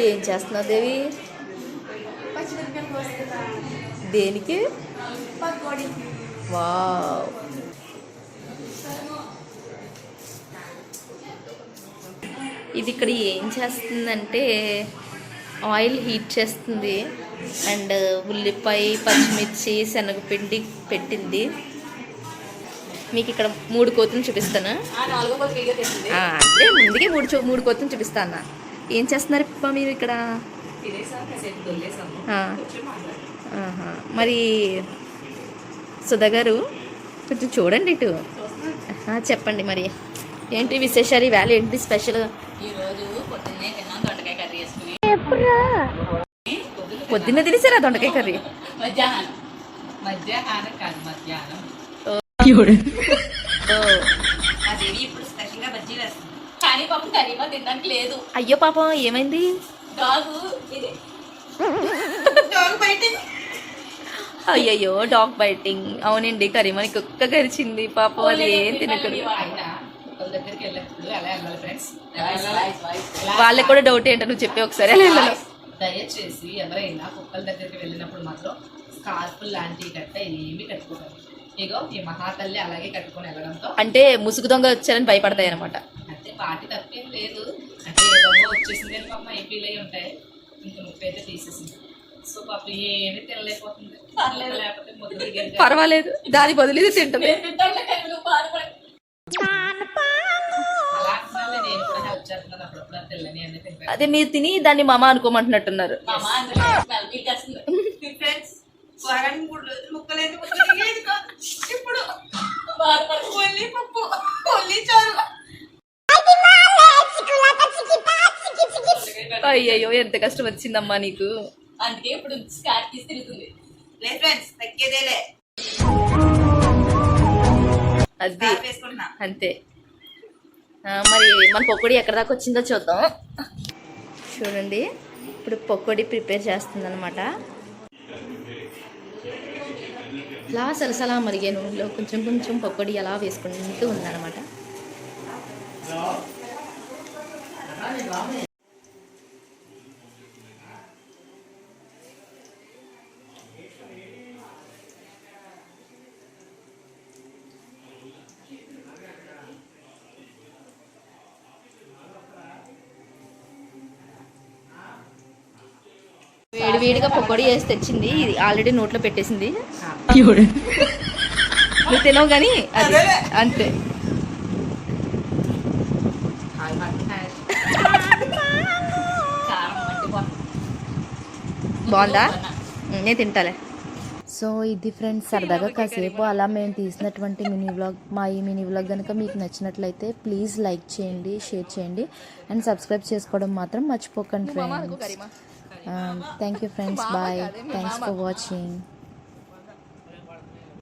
ఏం చేస్తున్నావు దేవి? దేనికి? వావ్. ఇది ఇక్కడ ఏం చేస్తుందంటే ఆయిల్ హీట్ చేస్తుంది. అండ్ ఉల్లిపాయ పచ్చిమిర్చి శనగపిండి పెట్టింది. మీకు ఇక్కడ మూడు కోతులు చూపిస్తాను? అంటే ముందుకే మూడు మూడు కోతులు చూపిస్తాను? ఏం చేస్తున్నారు ఇప్ప మీరు ఇక్కడ. మరి సుధా గారు కొంచెం చూడండి ఇటు. ఆ, చెప్పండి మరి. ఏంటి విశేషాలు ఈవేళ ఏంటి స్పెషల్? పొద్దున్న తినేసారా దొండకాయ కర్రీ? మధ్యాహ్నం. కానీ పాపం కర్రీమా తినడానికి లేదు. అయ్యో పాపం ఏమైంది? డాగు ఇది. డాగ్ బయట అయ్యయ్యో డాగ్ బైటింగ్ అవునండి కరీమని కుక్క గరిచింది పాపం అది ఏం తినకూడదు. వాళ్ళకి కూడా డౌట్ ఏంటో నువ్వు చెప్పే ఒకసారి దయచేసి ఎవరైనా కుక్కల దగ్గరికి వెళ్ళినప్పుడు మాత్రం స్కార్ఫ్ లాంటివి కట్ట ఏమి కట్టుకోవాలి ఇగో ఈ మహాతల్లి అలాగే కట్టుకొని వెళ్ళడంతో. అంటే ముసుగు దొంగ వచ్చారని భయపడతాయి అనమాట పాటి తప్పేం లేదు. అంటే ఏదో వచ్చేసింది అని పాప ఐపీలు అయి ఉంటాయి. ఇంక ముప్పై అయితే తీసేసింది. సో పాప ఏమి తినలేకపోతుంది. పర్లేదు. లేకపోతే కాదు. పర్వాలేదు. దాని బదులు ఇది తింటుంది అది మీరు తిని దాన్ని మమ అనుకోమంటున్నట్టున్నారు. ఇప్పుడు అయ్యయ్యో ఎంత కష్టం వచ్చిందమ్మా నీకు? అందుకే ఇప్పుడు తీసి తిరుగుతుంది. అది అంతే. మరి మన పకోడీ ఎక్కడ దాకా వచ్చిందో చూద్దాం. చూడండి ఇప్పుడు పకోడీ ప్రిపేర్ చేస్తుంది అనమాట ఇలా సలసలా మరిగే నూనెలో కొంచెం కొంచెం పకోడీ అలా వేసుకుంటూ ఉందన్నమాట. వేడిగా పకోడీ వేసి తెచ్చింది. ఇది ఆల్రెడీ నోట్లో పెట్టేసింది. నువ్వు తినవు కానీ అది అంతే. బాగుందా? నేను తింటాలే. సో ఇది ఫ్రెండ్స్ సరదాగా కాసేపు అలా మేము తీసినటువంటి మినీ వ్లాగ్ మా ఈ మినీ వ్లాగ్ కనుక మీకు నచ్చినట్లయితే ప్లీజ్ లైక్ చేయండి షేర్ చేయండి అండ్ సబ్స్క్రైబ్ చేసుకోవడం మాత్రం మర్చిపోకండి friends. Um, thank you friends. Bye. thanks for watching.